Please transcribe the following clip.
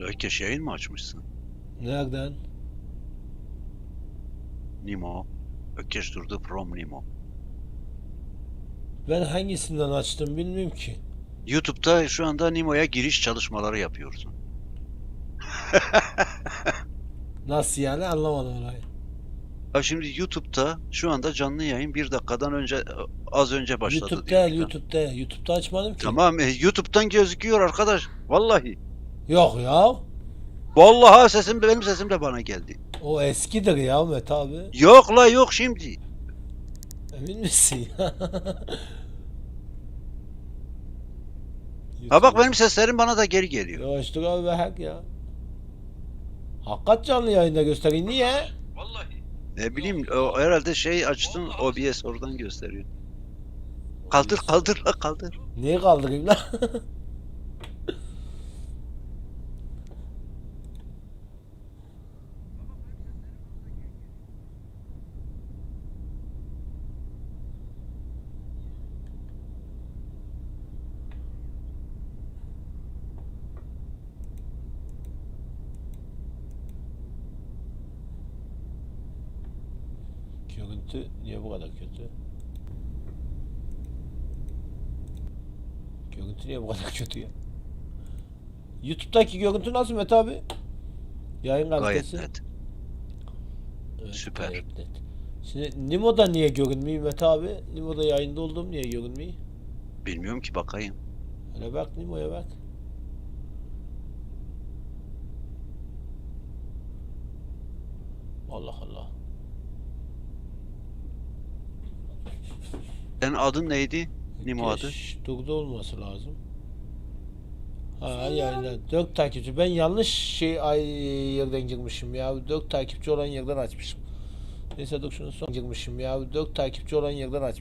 Ökeş yayın mı açmışsın? Nereden? Nimo. Ökeş durdu from Nimo. Ben hangisinden açtım bilmiyorum ki. YouTube'da şu anda Nimo'ya giriş çalışmaları yapıyorsun. Nasıl yani anlamadım orayı. Ha şimdi YouTube'da şu anda canlı yayın bir dakikadan önce az önce başladı. YouTube diyor. değil, YouTube değil. YouTube'da açmadım ki. Tamam e, YouTube'dan gözüküyor arkadaş. Vallahi. Yok ya. Vallahi sesim benim sesim de bana geldi. O eskidir ya Mete abi. Yok la yok şimdi. Emin misin? Ha bak benim seslerim bana da geri geliyor. Yavaş dur abi be hak ya. Hakikat canlı yayında göstereyim. Niye? Vallahi. Ne bileyim o herhalde şey açtın OBS oradan gösteriyor. Kaldır kaldır la kaldır. Niye kaldırayım lan? Görüntü niye bu kadar kötü? Görüntü niye bu kadar kötü ya? YouTube'daki görüntü nasıl Mete abi? Yayın Gayet kalitesi. net. Evet, süper. gayet net. Şimdi Nimo'da niye görünmüyor Mete abi? Nimo'da yayında olduğum niye görünmüyor? Bilmiyorum ki bakayım. Hele bak Nimo'ya bak. Allah Allah. Senin adın neydi? Nimo adı? Durdu olması lazım. Ha yayında 4 takipçi. Ben yanlış şey ay yerden girmişim ya. 4 takipçi olan yerden açmışım. Neyse dur şunu son girmişim ya. 4 takipçi olan yerden açmışım.